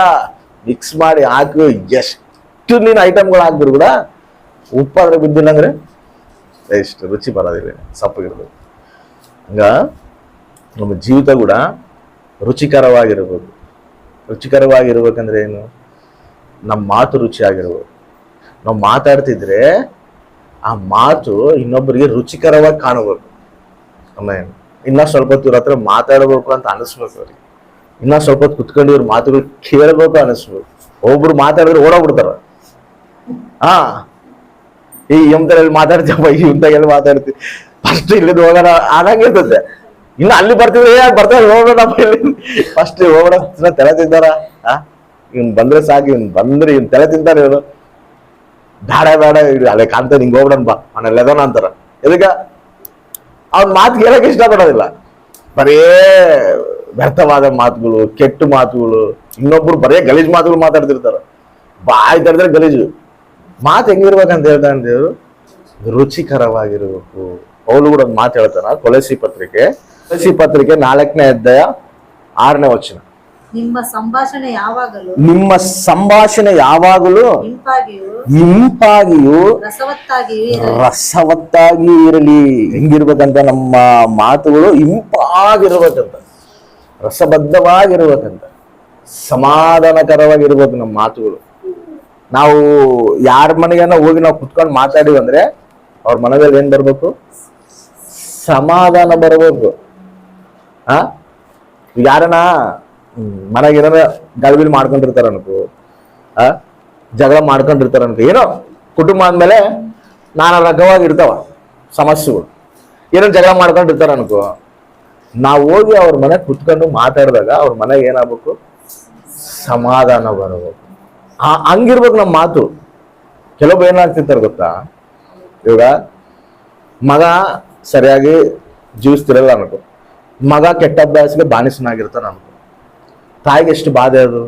[SPEAKER 1] ಮಿಕ್ಸ್ ಮಾಡಿ ಹಾಕಿ ಎಷ್ಟು ನೀನು ಐಟಮ್ಗಳು ಹಾಕಿದ್ರು ಕೂಡ ಉಪ್ಪಾದ್ರೆ ಬಿದ್ದಿಲ್ಲ ಅಂದ್ರೆ ಎಷ್ಟು ರುಚಿ ಬರೋದಿಲ್ಲ ಸಪ್ಪಗಿರ್ಬೇಕು ಹಂಗ? ನಮ್ಮ ಜೀವಿತ ಕೂಡ ರುಚಿಕರವಾಗಿರ್ಬೇಕು ರುಚಿಕರವಾಗಿರ್ಬೇಕಂದ್ರೆ ಏನು? ನಮ್ಮ ಮಾತು ರುಚಿಯಾಗಿರ್ಬೋದು. ನಾವು ಮಾತಾಡ್ತಿದ್ರೆ ಆ ಮಾತು ಇನ್ನೊಬ್ಬರಿಗೆ ರುಚಿಕರವಾಗಿ ಕಾಣಬೇಕು ಆಮೇಲೆ ಇನ್ನ ಸ್ವಲ್ಪ ಹೊತ್ತು ಹತ್ರ ಮಾತಾಡಬೇಕು ಅಂತ ಅನಿಸ್ಬೇಕು ಅವ್ರಿಗೆ. ಇನ್ನ ಸ್ವಲ್ಪ ಹೊತ್ತು ಕುತ್ಕೊಂಡು ಇವ್ರ ಮಾತುಗಳು ಕೇಳ್ಬೇಕು ಅನಿಸ್ಬೇಕು ಒಬ್ರು ಮಾತಾಡಿದ್ರೆ ಓಡೋಗ್ಬಿಡ್ತಾರ. ಹಾ. ಈ ಎಲ್ಲಿ ಮಾತಾಡ್ತೀಯಪ್ಪ ಈ ಎಲ್ಲಿ ಮಾತಾಡ್ತಿ? ಫಸ್ಟ್ ಇಲ್ಲಿಂದ ಹೋಗೋಣ ಆದಂಗೆ ಇರ್ತದೆ. ಇನ್ನು ಅಲ್ಲಿ ಬರ್ತಿದ್ರೆ ಏ ಬರ್ತಾರೆ ಹೋಗೋಣ ಫಸ್ಟ್ ಹೋಗೋಣ ತಲೆ ತಿಂತಾರ ಆ ಇವ್ನ್ ಬಂದ್ರೆ ಸಾಕು, ಇವ್ನ್ ಬಂದ್ರೆ ಇವ್ನ್ ತಲೆ ತಿಂತಾರೆ ಇವನು. ಬೇಡ ಬೇಡ ಇಲ್ಲಿ ಅದೇ ಕಾಂತ ನಿಂಗೆ ಹೋಗ್ಬಿಡನ್ ಬಾ, ಅವನ ಲೆದೋನ ಅಂತಾರ. ಎದಕ್ಕ? ಅವ್ನ ಮಾತು ಕೇಳಕ್ ಇಷ್ಟಪಡೋದಿಲ್ಲ. ಬರೇ ವ್ಯರ್ಥವಾದ ಮಾತುಗಳು ಕೆಟ್ಟ ಮಾತುಗಳು. ಇನ್ನೊಬ್ರು ಬರೇ ಗಲೀಜ್ ಮಾತುಗಳು ಮಾತಾಡ್ತಿರ್ತಾರೆ. ಬಾಯಿ ತಡೆದ್ರೆ ಗಲೀಜು. ಮಾತು ಹೆಂಗಿರ್ಬೇಕಂತ ಹೇಳ್ತಾನೆ ದೇವರು ರುಚಿಕರವಾಗಿರಬೇಕು. ಅವಳು ಕೂಡ ಒಂದು ಮಾತು ಹೇಳ್ತಾನ. ಕೊಲೆಸಿ ಪತ್ರಿಕೆ. ಕೊಲೆಸಿ ಪತ್ರಿಕೆ ನಾಲ್ಕನೇ ಅಧ್ಯಾಯ ಆರನೇ ವಚನ.
[SPEAKER 3] ನಿಮ್ಮ ಸಂಭಾಷಣೆ ಯಾವಾಗಲೂ
[SPEAKER 1] ನಿಮ್ಮ ಸಂಭಾಷಣೆ ಯಾವಾಗಲೂ
[SPEAKER 3] ಇಂಪಾಗಿಯೂ.
[SPEAKER 1] ರಸವತ್ತಾಗಿ ಇರಲಿ. ಹೆಂಗಿರ್ಬೇಕಂತ ನಮ್ಮ ಮಾತುಗಳು ಇಂಪಾಗಿರ್ಬೇಕಂತ. ರಸಬದ್ಧವಾಗಿರ್ಬೇಕಂತ ಸಮಾಧಾನಕರವಾಗಿರ್ಬೇಕು ನಮ್ಮ ಮಾತುಗಳು. ನಾವು ಯಾರ ಮನೆಗನ ಹೋಗಿ ನಾವು ಕುತ್ಕೊಂಡು ಮಾತಾಡಿವಿ ಅಂದ್ರೆ ಅವ್ರ ಮನದಲ್ಲಿ ಏನ್ ಬರ್ಬೇಕು? ಸಮಾಧಾನ ಬರಬೇಕು ಆ? ಯಾರನ ಮನೆಗೆ ಏನಾರ ಗಲ್ಬಿಲ್ ಮಾಡ್ಕೊಂಡಿರ್ತಾರ ಅನ್ಕೋ, ಆ? ಜಗಳ ಮಾಡ್ಕೊಂಡಿರ್ತಾರ ಅನ್ಕೋ, ಏನೋ ಕುಟುಂಬ ಅಂದ್ಮೇಲೆ ನಾನಾ ರಗವಾಗಿರ್ತಾವ ಸಮಸ್ಯೆಗಳು ಏನೋ ಜಗಳ ಮಾಡ್ಕೊಂಡಿರ್ತಾರ ಅನ್ಕೋ ನಾವು ಹೋಗಿ ಅವ್ರ ಮನೆ ಕುತ್ಕೊಂಡು ಮಾತಾಡಿದಾಗ ಅವ್ರ ಮನೆಗೆ ಏನಾಗಬೇಕು? ಸಮಾಧಾನ ಬರಬೇಕು. ಆ, ಹಂಗಿರ್ಬೇಕು ನಮ್ಮ ಮಾತು. ಕೆಲವೊಬ್ಬ ಏನಾಗ್ತಿರ್ತಾರೆ ಗೊತ್ತಾ? ಇವಾಗ ಮಗ ಸರಿಯಾಗಿ ಜೀವಿಸ್ತಿರಲ್ಲ ಅನ್ಕೋ. ಮಗ ಕೆಟ್ಟ ಅಭ್ಯಾಸಕ್ಕೆ ಬಾನಿಸನಾಗಿರ್ತಾನ ಅನ್ಕೋ. ತಾಯಿಗೆ ಎಷ್ಟು ಬಾಧೆ ಅದು?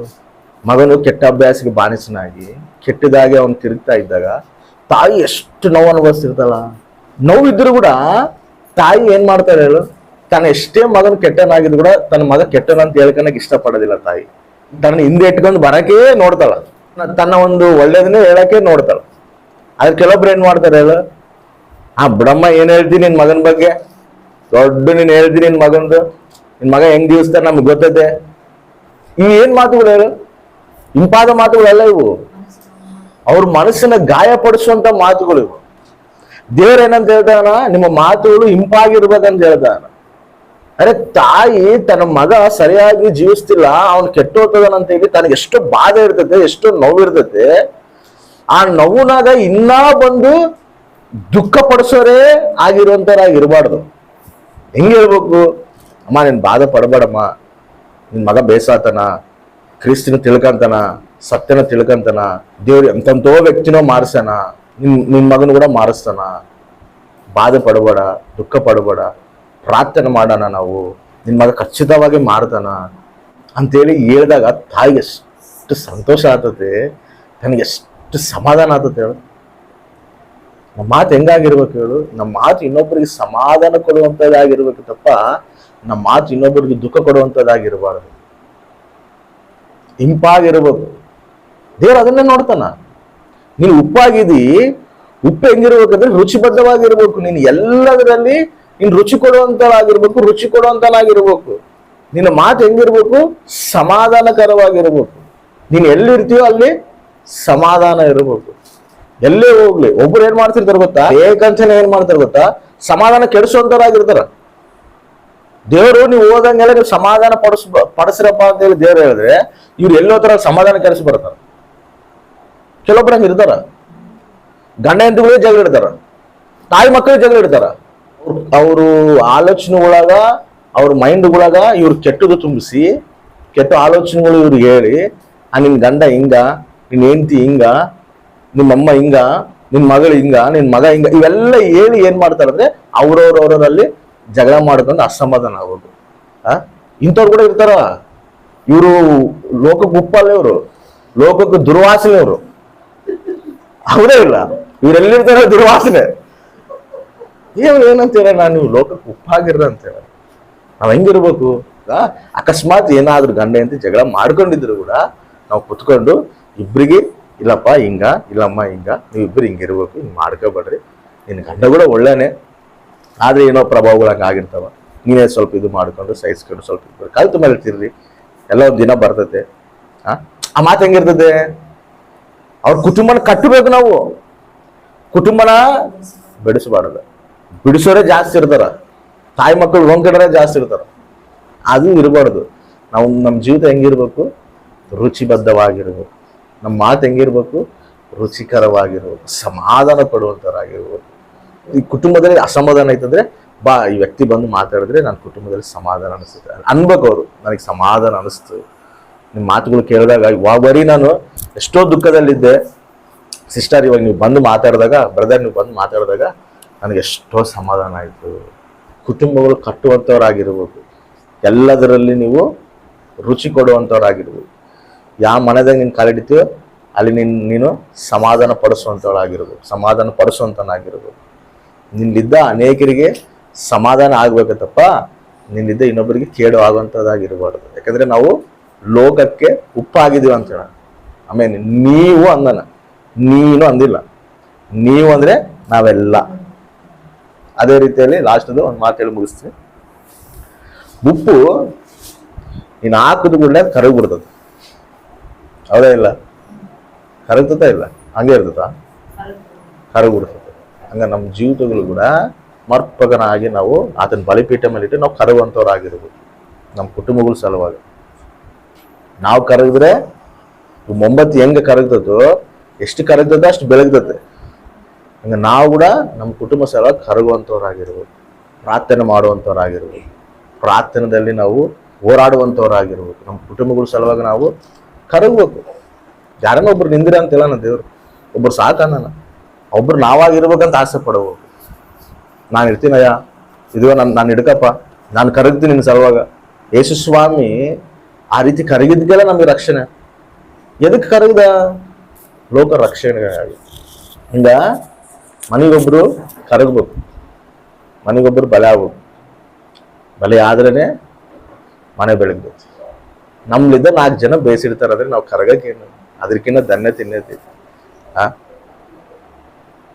[SPEAKER 1] ಮಗನು ಕೆಟ್ಟ ಅಭ್ಯಾಸಕ್ಕೆ ಬಾನಿಸನಾಗಿ ಕೆಟ್ಟದಾಗಿ ಅವನು ತಿರುಗ್ತಾ ಇದ್ದಾಗ ತಾಯಿ ಎಷ್ಟು ನೋವು ಅನುಭವಿಸ್ತಿರ್ತಲ್ಲ? ನೋವು ಇದ್ರು ಕೂಡ ತಾಯಿ ಏನು ಮಾಡ್ತಾರೆ ಹೇಳು? ತಾನು ಎಷ್ಟೇ ಮಗನ ಕೆಟ್ಟನಾಗಿದ್ರು ಕೂಡ ತನ್ನ ಮಗ ಕೆಟ್ಟನಂತ ಹೇಳ್ಕೊಳಕ್ ಇಷ್ಟಪಡೋದಿಲ್ಲ ತಾಯಿ. ತನ್ನ ಹಿಂದೆ ಇಟ್ಕೊಂಡು ಬರಕೇ ನೋಡ್ತಾಳ. ತನ್ನ ಒಂದು ಒಳ್ಳೇದನ್ನೇ ಹೇಳಕ್ಕೆ ನೋಡ್ತಾಳ. ಅದ್ರ ಕೆಲವೊಬ್ರು ಏನ್ ಮಾಡ್ತಾರೆ ಹೇಳು? ಆ ಬ್ರಹ್ಮ ಏನ್ ಹೇಳ್ತೀನಿ ನಿನ್ ಮಗನ ಬಗ್ಗೆ? ದೊಡ್ಡ ನೀನ್ ಹೇಳ್ತೀನಿ ನಿನ್ ಮಗಂದು? ನಿನ್ ಮಗ ಹೆಂಗ್ ದೀವಿಸ್ತಾರೆ ನಮ್ಗೆ ಗೊತ್ತೈತೆ. ಇವು ಏನ್ ಮಾತುಗಳು ಹೇಳು? ಇಂಪಾದ ಮಾತುಗಳೆಲ್ಲ ಇವು. ಅವ್ರ ಮನಸ್ಸನ್ನ ಗಾಯಪಡಿಸುವಂತ ಮಾತುಗಳು ಇವು. ದೇವ್ರ ಏನಂತ ಹೇಳ್ತಾನ ನಿಮ್ಮ ಮಾತುಗಳು ಇಂಪಾಗಿರ್ಬೇಕಂತ ಹೇಳ್ತಾನ ಅರೆ ತಾಯಿ ತನ್ನ ಮಗ ಸರಿಯಾಗಿ ಜೀವಿಸ್ತಿಲ್ಲ, ಅವ್ನು ಕೆಟ್ಟೋಗ್ತದನಂತ ಹೇಳಿ ತನಗೆ ಎಷ್ಟು ಬಾಧೆ ಇರ್ತೈತೆ ಎಷ್ಟು ನೋವು ಆ ನೋವುನಾಗ ಇನ್ನೂ ಬಂದು ದುಃಖ ಪಡಿಸೋರೇ ಹೆಂಗೆ ಹೇಳ್ಬೇಕು? ಅಮ್ಮ, ನೀನು ಬಾಧೆ ಪಡಬೇಡಮ್ಮ. ನಿನ್ ಮಗ ಬೇಸಾತನ, ಕ್ರಿಸ್ತಿನ ತಿಳ್ಕಂತನ, ಸತ್ಯನ ತಿಳ್ಕಂತನ, ದೇವ್ರು ಎಂತಂತೋ ವ್ಯಕ್ತಿನೋ ಮಾರಿಸ್ತಾನ ನಿನ್ ನಿನ್ ಮಗನ ಕೂಡ ಮಾರಿಸ್ತಾನ. ಬಾಧೆ ಪಡಬೇಡ, ದುಃಖ ಪಡಬೇಡ. ಪ್ರಾರ್ಥನೆ ಮಾಡೋಣ ನಾವು. ನಿನ್ನ ಮಗ ಖಚಿತವಾಗಿ ಮಾಡ್ತಾನ ಅಂತೇಳಿ ಹೇಳಿದಾಗ ತಾಯಿಗೆ ಎಷ್ಟು ಸಂತೋಷ ಆಗ್ತದೆ. ನನಗೆ ಎಷ್ಟು ಸಮಾಧಾನ ಆಗ್ತದೆ ಹೇಳು. ನಮ್ಮ ಮಾತು ಹೆಂಗಾಗಿರ್ಬೇಕು ಹೇಳು. ನಮ್ಮ ಮಾತು ಇನ್ನೊಬ್ಬರಿಗೆ ಸಮಾಧಾನ ಕೊಡುವಂಥದ್ದಾಗಿರ್ಬೇಕು ತಪ್ಪ, ನಮ್ಮ ಮಾತು ಇನ್ನೊಬ್ಬರಿಗೆ ದುಃಖ ಕೊಡುವಂಥದ್ದಾಗಿರಬಾರ್ದು. ಇಂಪಾಗಿರ್ಬೇಕು ದೇವ್ರು ಅದನ್ನೇ ನೋಡ್ತಾನ. ನೀನು ಉಪ್ಪಾಗಿದ್ದೀ, ಉಪ್ಪು ಹೆಂಗಿರ್ಬೇಕಂದ್ರೆ ರುಚಿಬದ್ಧವಾಗಿರ್ಬೇಕು. ನೀನು ಎಲ್ಲದರಲ್ಲಿ ನೀನು ರುಚಿ ಕೊಡುವಂತಳಾಗಿರ್ಬೇಕು ರುಚಿ ಕೊಡುವಂತಲಾಗಿರ್ಬೇಕು ನಿನ್ನ ಮಾತು ಹೆಂಗಿರ್ಬೇಕು? ಸಮಾಧಾನಕರವಾಗಿರ್ಬೇಕು. ನೀನು ಎಲ್ಲಿರ್ತೀಯೋ ಅಲ್ಲಿ ಸಮಾಧಾನ ಇರಬೇಕು. ಎಲ್ಲೇ ಹೋಗ್ಲಿ. ಒಬ್ರು ಏನ್ ಮಾಡ್ತಿರ್ತಾರೆ ಗೊತ್ತಾ? ಏಕಂಚನೆ ಏನ್ ಮಾಡ್ತಾರೆ ಗೊತ್ತಾ? ಸಮಾಧಾನ ಕೆಡಿಸುವಂತರಾಗಿರ್ತಾರ ದೇವರು ನೀವು ಹೋದಂಗೆಲ್ಲ ನೀವು ಸಮಾಧಾನ ಪಡಿಸ್, ಪಡಿಸ್ರಪ್ಪ ಅಂತ ಹೇಳಿ ದೇವ್ರು ಹೇಳಿದ್ರೆ ಇವ್ರು ಎಲ್ಲೋ ತರ ಸಮಾಧಾನ ಕೆಡಿಸಿ ಬರ್ತಾರ. ಕೆಲವೊಬ್ರು ಹಂಗೆ ಇರ್ತಾರ. ಗಂಡ ಹೆಂಡತಿಗಳೇ ಜಗಳ ಇಡ್ತಾರ ತಾಯಿ ಮಕ್ಕಳು ಜಗಳ ಇಡ್ತಾರ ಅವರು ಆಲೋಚನೆಗಳಾಗ, ಅವ್ರ ಮೈಂಡ್ ಒಳಗ ಇವ್ರು ಕೆಟ್ಟದು ತುಂಬಿಸಿ, ಕೆಟ್ಟ ಆಲೋಚನೆಗಳು ಇವ್ರಿಗೆ ಹೇಳಿ, ಆ, ನಿನ್ ಗಂಡ ಹಿಂಗ, ನಿನ್ ಹೆಂಡತಿ ಹಿಂಗ ನಿಮ್ಮಮ್ಮ ಹಿಂಗ, ನಿನ್ ಮಗಳು ಹಿಂಗ, ನಿನ್ ಮಗ ಹಿಂಗ, ಇವೆಲ್ಲ ಹೇಳಿ ಏನ್ ಮಾಡ್ತಾರೆ ಅಂದರೆ ಜಗಳ ಮಾಡ್ಕೊಂಡು ಅಸಮಾಧಾನ ಆಗೋದು. ಆ? ಇಂಥವ್ರು ಕೂಡ ಇರ್ತಾರ. ಇವರು ಲೋಕಕ್ಕೆ ಉಪ್ಪಲ್ಲ ಇವರು. ಲೋಕಕ್ಕೆ ದುರ್ವಾಸನೆ ಇವರು. ಅವರೇ ಇಲ್ಲ. ಇವರೆಲ್ಲಿರ್ತಾರೆ ದುರ್ವಾಸನೆ. ಏನು ಏನಂತೀರ ನಾನು ನೀವು ಲೋಕಕ್ಕೆ ಉಪ್ಪಾಗಿರ್ರ ಅಂತೇಳ ನಾವ್ ಹೆಂಗಿರ್ಬೇಕು? ಅಕಸ್ಮಾತ್ ಏನಾದ್ರೂ ಗಂಡ ಅಂತ ಜಗಳ ಮಾಡ್ಕೊಂಡಿದ್ರು ಕೂಡ ನಾವು ಕುತ್ಕೊಂಡು ಇಬ್ಬರಿಗೆ ಇಲ್ಲಪ್ಪ, ಹಿಂಗ, ಇಲ್ಲಮ್ಮ, ಹಿಂಗ, ನೀವು ಇಬ್ರು ಹಿಂಗಿರ್ಬೇಕು, ಹಿಂಗೆ ಮಾಡ್ಕೋಬೇಡ್ರಿ. ನಿನ್ನ ಗಂಡ ಕೂಡ ಒಳ್ಳೇನೆ. ಆದ್ರೆ ಏನೋ ಪ್ರಭಾವಗಳು ಆಗಿರ್ತಾವ. ನೀನೇ ಸ್ವಲ್ಪ ಇದು ಮಾಡ್ಕೊಂಡು, ಸಹಿಸ್ಕೊಂಡು ಸ್ವಲ್ಪ ಇಬ್ಬರು ಕಲ್ತು ಮೇಲೆ ಇರ್ತೀರಿ ಎಲ್ಲ ದಿನ ಬರ್ತತೆ. ಆ ಆ ಮಾತು ಹೆಂಗಿರ್ತದೆ ಅವ್ರ ಕುಟುಂಬನ ಕಟ್ಟಬೇಕು ನಾವು. ಕುಟುಂಬನ ಬೆಳೆಸಬಾರ್ದು ಬಿಡಿಸೋರೇ ಜಾಸ್ತಿ ಇರ್ತಾರ. ತಾಯಿ ಮಕ್ಕಳು ಒಂಕಡರೇ ಜಾಸ್ತಿ ಇರ್ತಾರ. ಅದು ಇರಬಾರ್ದು. ನಾವು ನಮ್ಮ ಜೀವಿತ ಹೆಂಗಿರ್ಬೇಕು? ರುಚಿಬದ್ಧವಾಗಿರ್ಬೇಕು. ನಮ್ಮ ಮಾತು ಹೆಂಗಿರ್ಬೇಕು? ರುಚಿಕರವಾಗಿರ್ಬೇಕು. ಸಮಾಧಾನ ಪಡುವಂಥವರಾಗಿರ್ಬೋದು ಈ ಕುಟುಂಬದಲ್ಲಿ ಅಸಮಾಧಾನ ಐತಂದ್ರೆ ಬಾ, ಈ ವ್ಯಕ್ತಿ ಬಂದು ಮಾತಾಡಿದ್ರೆ ನನ್ನ ಕುಟುಂಬದಲ್ಲಿ ಸಮಾಧಾನ ಅನಿಸುತ್ತೆ. ಅನ್ಬೇಕು ಅವರು. ನನಗೆ ಸಮಾಧಾನ ಅನಿಸ್ತು. ನಿಮ್ಮ ಮಾತುಗಳು ಕೇಳಿದಾಗ, ಇವಾಗ ಬರೀ ನಾನು ಎಷ್ಟೋ ದುಃಖದಲ್ಲಿದ್ದೆ. ಸಿಸ್ಟರ್, ಇವಾಗ ನೀವು ಬಂದು ಮಾತಾಡಿದಾಗ, ಬ್ರದರ್, ನೀವು ಬಂದು ಮಾತಾಡಿದಾಗ ನನಗೆ ಎಷ್ಟೋ ಸಮಾಧಾನ ಆಯಿತು. ಕುಟುಂಬಗಳು ಕಟ್ಟುವಂಥವರಾಗಿರ್ಬೋದು. ಎಲ್ಲದರಲ್ಲಿ ನೀವು ರುಚಿ ಕೊಡುವಂಥವ್ರಾಗಿರ್ಬೇಕು ಯಾವ ಮನೆದಾಗ ನೀನು ಕಾಲಿಡ್ತೀಯೋ ಅಲ್ಲಿ ನಿನ್ನ ನೀನು ಸಮಾಧಾನ ಪಡಿಸುವಂಥವಳಾಗಿರ್ಬೋದು. ಸಮಾಧಾನ ಪಡಿಸುವಂತನಾಗಿರ್ಬೇಕು ನಿನ್ನಿದ್ದ ಅನೇಕರಿಗೆ ಸಮಾಧಾನ ಆಗಬೇಕತ್ತಪ್ಪ ತಪ್ಪ, ನಿನ್ನಿದ್ದ ಇನ್ನೊಬ್ಬರಿಗೆ ಕೇಡು ಆಗುವಂಥದ್ದಾಗಿರಬಾರ್ದು. ಯಾಕಂದರೆ ನಾವು ಲೋಕಕ್ಕೆ ಉಪ್ಪಾಗಿದ್ದೀವಿ ಅಂತ ಹೇಳ ಆಮೇಲೆ ನೀವು ಅಂದನ. ನೀನು ಅಂದಿಲ್ಲ. ನೀವು ಅಂದರೆ ನಾವೆಲ್ಲ. ಅದೇ ರೀತಿಯಲ್ಲಿ ಲಾಸ್ಟ್ದು ಒಂದು ಮಾತು ಹೇಳಿ ಮುಗಿಸ್ತೀನಿ. ಉಪ್ಪು ನೀನು ಹಾಕಿದ ಕೂಡಲೇ ಕರಗಿ ಬಿಡ್ತದೆ. ಹೌದಾ ಇಲ್ಲ? ಕರಗ್ತದ ಇಲ್ಲ? ಹಂಗೆ ಇರ್ತದ? ಕರಗಿ ಬಿಡ್ತದೆ. ಹಂಗ ನಮ್ಮ ಜೀವಿತಗಳು ಕೂಡ ಮರ್ಪಗನಾಗಿ ನಾವು ಆತನ ಬಲಿಪೀಠ ಮೇಲೆ ಇಟ್ಟು ನಾವು ಕರಗುವಂಥವ್ರಾಗಿರ್ಬೋದು ನಮ್ಮ ಕುಟುಂಬಗಳ ಸಲುವಾಗಿ. ನಾವು ಕರಗಿದ್ರೆ ಮೊಂಬತ್ತಿ ಹೆಂಗೆ ಕರಗ್ತದೋ, ಎಷ್ಟು ಕರಗ್ತದೋ ಅಷ್ಟು ಬೆಳಗ್ತದೆ. ಹಂಗ ನಾವು ಕೂಡ ನಮ್ಮ ಕುಟುಂಬ ಸಲುವಾಗಿ ಕರಗುವಂಥವ್ರಾಗಿರ್ಬೋದು ಪ್ರಾರ್ಥನೆ ಮಾಡುವಂಥವ್ರಾಗಿರ್ಬೋದು ಪ್ರಾರ್ಥನೆಯಲ್ಲಿ ನಾವು ಹೋರಾಡುವಂಥವ್ರಾಗಿರ್ಬೋದು ನಮ್ಮ ಕುಟುಂಬಗಳ ಸಲುವಾಗಿ ನಾವು ಕರಗಬೇಕು. ಯಾರನ್ನ ಒಬ್ರು ನಿಂದಿರ ಅಂತಿಲ್ಲ ನನ್ನ ದೇವ್ರು, ಒಬ್ರು ಸಾಕನ್ನ ಒಬ್ರು ನಾವಾಗಿರ್ಬೇಕಂತ ಆಸೆ ಪಡಬೇಕು ನಾನು ಇರ್ತೀನಯ್ಯ ಇದು ನಾನು ನಾನು ಹಿಡ್ಕಪ್ಪ, ನಾನು ಕರಗ್ತೀನಿ ನಿನ್ನ ಸಲುವಾಗ. ಯೇಸು ಸ್ವಾಮಿ ಆ ರೀತಿ ಕರಗಿದ್ಗೆಲ್ಲ ನಮಗೆ ರಕ್ಷಣೆ. ಎದಕ್ಕೆ ಕರಗದ? ಲೋಕ ರಕ್ಷಣೆಗಾಗಿ. ಹಿಂಗ ಮನೆಗೊಬ್ರು ಕರಗಬೇಕು. ಮನೆಗೊಬ್ರು ಬಲೆ ಆಗ್ಬೇಕು ಬಲೆ ಆದ್ರೇನೆ ಮನೆ ಬೆಳಗ್ಬೇಕು. ನಮ್ಲಿದ್ದ ನಾಲ್ಕು ಜನ ಬೇಯಿಸಿಡ್ತಾರೆ ಅದ್ರೆ ನಾವು ಕರಗಕ್ಕೇನು ಅದಕ್ಕಿಂತ ಧನ್ಯ ತಿನ್ನತಿ ಆ?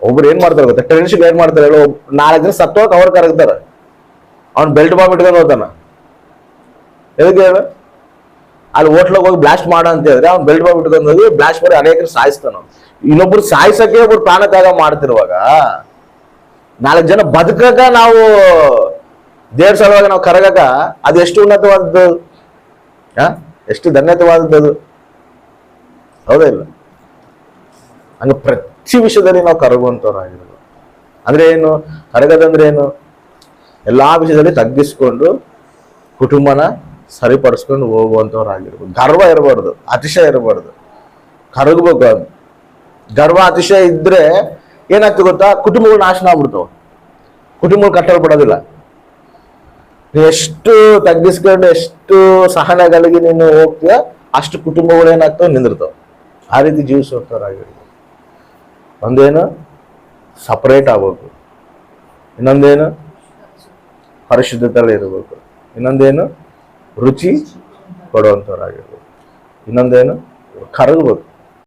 [SPEAKER 1] ಒಬ್ರು ಏನ್ ಮಾಡ್ತಾರೆ ಗೊತ್ತಾ? ಟ್ರೆಂಡ್ಶಿಪ್ ಏನ್ ಮಾಡ್ತಾರೆ ಹೇಳು? ನಾಲ್ಕು ಜನ ಸತ್ತೋಕ್ ಅವ್ರು ಕರಗ್ತಾರೆ. ಅವ್ನು ಬೆಲ್ಟ್ ಬಾಂಬ್ ಇಟ್ಕೊಂಡು ಹೋಗ್ತಾನ. ಎದಕ್ಕೆ ಹೇಳು? ಅಲ್ಲಿ ಹೋಟ್ಲಾಗ ಹೋಗಿ ಬ್ಲಾಸ್ಟ್ ಮಾಡ ಅಂತ ಹೇಳಿದ್ರೆ ಅವ್ನು ಬೆಲ್ಟ್ ಬಾಂಬ್ ಇಟ್ಕೊಂಡು ಹೋಗಿ ಬ್ಲಾಸ್ಟ್ ಮಾಡಿ ಅನೇಕರು ಸಾಯಿಸ್ತಾನ ಅವ್ನು. ಇನ್ನೊಬ್ರು ಸಾಯಿಸಕ್ಕೆ ಒಬ್ರು ಪ್ರಾಣ ತ್ಯಾಗ ಮಾಡ್ತಿರುವಾಗ ನಾಲ್ಕು ಜನ ಬದುಕಕ ನಾವು ದೇವ್ರ ಸಲುವಾಗಿ ನಾವು ಕರಗಕ ಅದು ಎಷ್ಟು ಉನ್ನತವಾದದ್ದು ಆ? ಎಷ್ಟು ಧನ್ಯತವಾದದ್ದು ಅದು ಹೌದಾ ಇಲ್ಲ ಹಂಗ ಪ್ರತಿ ವಿಷಯದಲ್ಲಿ ನಾವು ಕರಗುವಂಥವ್ರಾಗಿರೋದು ಅಂದ್ರೆ ಏನು ಕರಗದಂದ್ರೆ ಏನು ಎಲ್ಲಾ ವಿಷಯದಲ್ಲಿ ತಗ್ಗಿಸ್ಕೊಂಡು ಕುಟುಂಬನ ಸರಿಪಡಿಸ್ಕೊಂಡು ಹೋಗುವಂಥವ್ರಾಗಿರ್ಬೋದು ಗರ್ವ ಇರಬಾರ್ದು, ಅತಿಶಯ ಇರಬಾರ್ದು. ಕರಗಬೇಕು ಅದು. ಗರ್ವ, ಅತಿಶಯ ಇದ್ದರೆ ಏನಾಗ್ತದೆ ಗೊತ್ತಾ? ಕುಟುಂಬಗಳು ನಾಶನ ಆಗ್ಬಿಡ್ತಾವ. ಕುಟುಂಬಗಳು ಕಟ್ಟಲ್ಪಡೋದಿಲ್ಲ. ಎಷ್ಟು ತಗ್ಗಿಸ್ಕೊಂಡು ಎಷ್ಟು ಸಹನಗಳಿಗೆ ನೀನು ಹೋಗ್ತೀಯ ಅಷ್ಟು ಕುಟುಂಬಗಳು ಏನಾಗ್ತಾವೆ? ನಿಂದಿರ್ತಾವ. ಆ ರೀತಿ ಜೀವಿಸುವಂಥವ್ರಾಗಿರ್ಬೋದು ಒಂದೇನು? ಸಪ್ರೇಟ್ ಆಗ್ಬೇಕು. ಇನ್ನೊಂದೇನು? ಪರಿಶುದ್ಧತೆಯಲ್ಲಿ ಇರಬೇಕು. ಇನ್ನೊಂದೇನು? ರುಚಿ ಕೊಡುವಂಥವ್ರಾಗಿರ್ಬೋದು. ಇನ್ನೊಂದೇನು? ಕರಗಬೇಕು